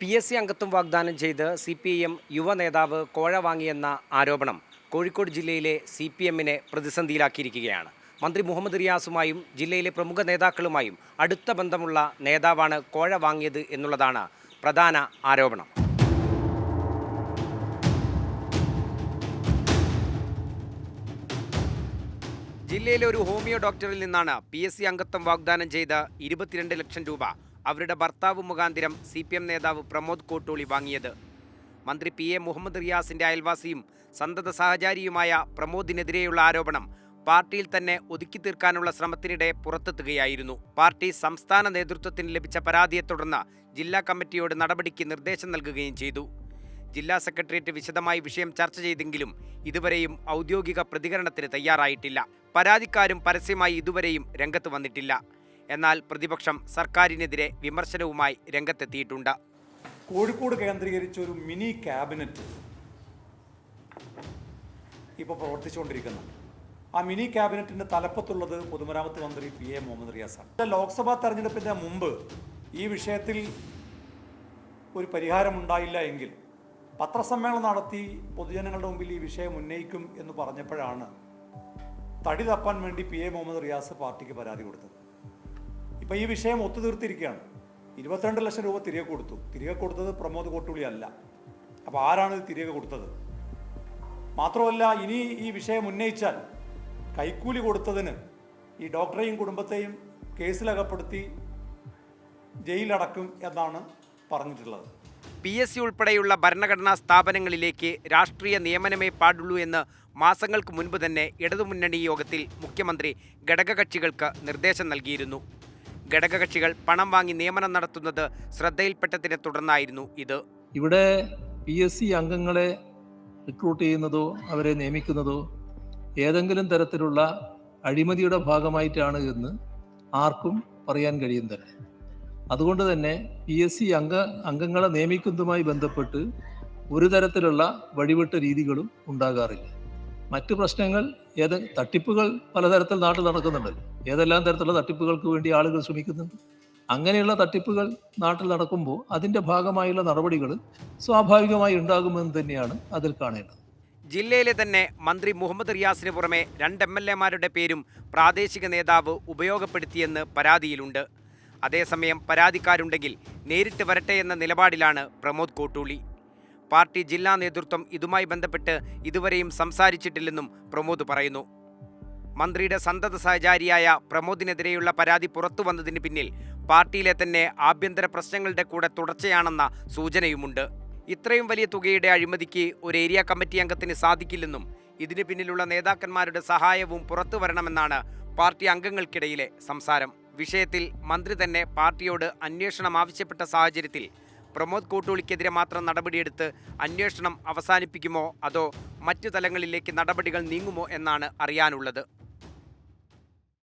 P S C അംഗത്വം വാഗ്ദാനം ചെയ്ത് സി പി എം യുവ നേതാവ് കോഴ വാങ്ങിയെന്ന ആരോപണം കോഴിക്കോട് ജില്ലയിലെ സി പി എമ്മിനെ പ്രതിസന്ധിയിലാക്കിയിരിക്കുകയാണ്. മന്ത്രി മുഹമ്മദ് റിയാസുമായും ജില്ലയിലെ പ്രമുഖ നേതാക്കളുമായും അടുത്ത ബന്ധമുള്ള നേതാവാണ് കോഴ വാങ്ങിയത് എന്നുള്ളതാണ് പ്രധാന ആരോപണം. ജില്ലയിലെ ഒരു ഹോമിയോ ഡോക്ടറിൽ നിന്നാണ് പി എസ് സി അംഗത്വം വാഗ്ദാനം ചെയ്ത ഇരുപത്തിരണ്ട് ലക്ഷം രൂപ അവരുടെ ഭർത്താവ് മുഖാന്തിരം സി പി എം നേതാവ് പ്രമോദ് കോട്ടൂളി വാങ്ങിയത്. മന്ത്രി പി എ മുഹമ്മദ് റിയാസിന്റെ അയൽവാസിയും സന്തത സഹചാരിയുമായ പ്രമോദിനെതിരെയുള്ള ആരോപണം പാർട്ടിയിൽ തന്നെ ഒതുക്കി തീർക്കാനുള്ള ശ്രമത്തിനിടെ പുറത്തെത്തുകയായിരുന്നു. പാർട്ടി സംസ്ഥാന നേതൃത്വത്തിന് ലഭിച്ച പരാതിയെ തുടർന്ന് ജില്ലാ കമ്മിറ്റിയോട് നടപടിക്ക് നിർദ്ദേശം നൽകുകയും ചെയ്തു. ജില്ലാ സെക്രട്ടേറിയറ്റ് വിശദമായി വിഷയം ചർച്ച ചെയ്തെങ്കിലും ഇതുവരെയും ഔദ്യോഗിക പ്രതികരണത്തിന് തയ്യാറായിട്ടില്ല. പരാതിക്കാരും പരസ്യമായി ഇതുവരെയും രംഗത്ത് വന്നിട്ടില്ല. എന്നാൽ പ്രതിപക്ഷം സർക്കാരിനെതിരെ വിമർശനവുമായി രംഗത്തെത്തിയിട്ടുണ്ട്. കോഴിക്കോട് കേന്ദ്രീകരിച്ച ഒരു മിനി ക്യാബിനറ്റ് ഇപ്പോൾ പ്രവർത്തിച്ചുകൊണ്ടിരിക്കുന്നു. ആ മിനി ക്യാബിനറ്റിന്റെ തലപ്പത്തുള്ളത് പൊതുമരാമത്ത് മന്ത്രി പി എ മുഹമ്മദ് റിയാസാണ് ലോക്സഭാ തെരഞ്ഞെടുപ്പിന്റെ മുമ്പ് ഈ വിഷയത്തിൽ ഒരു പരിഹാരമുണ്ടായില്ല എങ്കിൽ പത്രസമ്മേളനം നടത്തി പൊതുജനങ്ങളുടെ മുമ്പിൽ ഈ വിഷയം ഉന്നയിക്കും എന്ന് പറഞ്ഞപ്പോഴാണ് തടി തപ്പാൻ വേണ്ടി പി എ മുഹമ്മദ് റിയാസ് പാർട്ടിക്ക് പരാതി കൊടുത്തത്. ഇപ്പം ഈ വിഷയം ഒത്തുതീർത്തിരിക്കുകയാണ്. ഇരുപത്തിരണ്ട് ലക്ഷം രൂപ തിരികെ കൊടുത്തു. തിരികെ കൊടുത്തത് പ്രമോദ് കോട്ടുള്ളി അല്ല അപ്പോൾ ആരാണ് ഇത് തിരികെ കൊടുത്തത്? മാത്രമല്ല ഇനി ഈ വിഷയം ഉന്നയിച്ചാൽ കൈക്കൂലി കൊടുത്തതിന് ഈ ഡോക്ടറെയും കുടുംബത്തെയും കേസിലകപ്പെടുത്തി ജയിലടക്കും എന്നാണ് പറഞ്ഞിട്ടുള്ളത്. പി എസ് സി ഉൾപ്പെടെയുള്ള ഭരണഘടനാ സ്ഥാപനങ്ങളിലേക്ക് രാഷ്ട്രീയ നിയമനമേ പാടുള്ളൂ എന്ന് മാസങ്ങൾക്ക് മുൻപ് തന്നെ ഇടതുമുന്നണി യോഗത്തിൽ മുഖ്യമന്ത്രി ഘടകകക്ഷികൾക്ക് നിർദ്ദേശം നൽകിയിരുന്നു. ഘടകകക്ഷികൾ പണം വാങ്ങി നിയമനം നടത്തുന്നത് ശ്രദ്ധയിൽപ്പെട്ടതിനെ തുടർന്നായിരുന്നു ഇത്. ഇവിടെ പി എസ് സി അംഗങ്ങളെ റിക്രൂട്ട് ചെയ്യുന്നതോ അവരെ നിയമിക്കുന്നതോ ഏതെങ്കിലും തരത്തിലുള്ള അഴിമതിയുടെ ഭാഗമായിട്ടാണ് എന്ന് ആർക്കും പറയാൻ കഴിയുന്നില്ല. അതുകൊണ്ട് തന്നെ പി എസ് സി അംഗ അംഗങ്ങളെ നിയമിക്കുന്നതുമായി ബന്ധപ്പെട്ട് ഒരു തരത്തിലുള്ള വഴിവിട്ട രീതികളും ഉണ്ടാകാറില്ല. മറ്റ് പ്രശ്നങ്ങൾ ഏത് തട്ടിപ്പുകൾ പലതരത്തിൽ നാട്ടിൽ നടക്കുന്നുണ്ടല്ലോ. ഏതെല്ലാം തരത്തിലുള്ള തട്ടിപ്പുകൾക്ക് വേണ്ടി ആളുകൾ ശ്രമിക്കുന്നുണ്ട്. അങ്ങനെയുള്ള തട്ടിപ്പുകൾ നാട്ടിൽ നടക്കുമ്പോൾ അതിന്റെ ഭാഗമായുള്ള നടപടികൾ സ്വാഭാവികമായി ഉണ്ടാകുമെന്ന് തന്നെയാണ് അതിൽ കാണേണ്ടത്. ജില്ലയിലെ തന്നെ മന്ത്രി മുഹമ്മദ് റിയാസിന് പുറമെ രണ്ട് എം എൽ എമാരുടെ പേരും പ്രാദേശിക നേതാവ് ഉപയോഗപ്പെടുത്തിയെന്ന് പരാതിയിലുണ്ട്. അതേസമയം പരാതിക്കാരുണ്ടെങ്കിൽ നേരിട്ട് വരട്ടെ എന്ന നിലപാടിലാണ് പ്രമോദ് കോട്ടൂളി. പാർട്ടി ജില്ലാ നേതൃത്വം ഇതുമായി ബന്ധപ്പെട്ട് ഇതുവരെയും സംസാരിച്ചിട്ടില്ലെന്നും പ്രമോദ് പറയുന്നു. മന്ത്രിയുടെ സന്തത സഹചാരിയായ പ്രമോദിനെതിരെയുള്ള പരാതി പുറത്തു വന്നതിന് പിന്നിൽ പാർട്ടിയിലെ തന്നെ ആഭ്യന്തര പ്രശ്നങ്ങളുടെ കൂടെ തുടർച്ചയാണെന്ന സൂചനയുമുണ്ട്. ഇത്രയും വലിയ തുകയുടെ അഴിമതിക്ക് ഒരു ഏരിയ കമ്മിറ്റി അംഗത്തിന് സാധിക്കില്ലെന്നും ഇതിന് പിന്നിലുള്ള നേതാക്കന്മാരുടെ സഹായവും പുറത്തു വരണമെന്നാണ് പാർട്ടി അംഗങ്ങൾക്കിടയിലെ സംസാരം. വിഷയത്തിൽ മന്ത്രി തന്നെ പാർട്ടിയോട് അന്വേഷണം ആവശ്യപ്പെട്ട സാഹചര്യത്തിൽ പ്രമോദ് കോട്ടൂളിക്കെതിരെ മാത്രം നടപടിയെടുത്ത് അന്വേഷണം അവസാനിപ്പിക്കുമോ അതോ മറ്റു തലങ്ങളിലേക്ക് നടപടികൾ നീങ്ങുമോ എന്നാണ് അറിയാനുള്ളത്.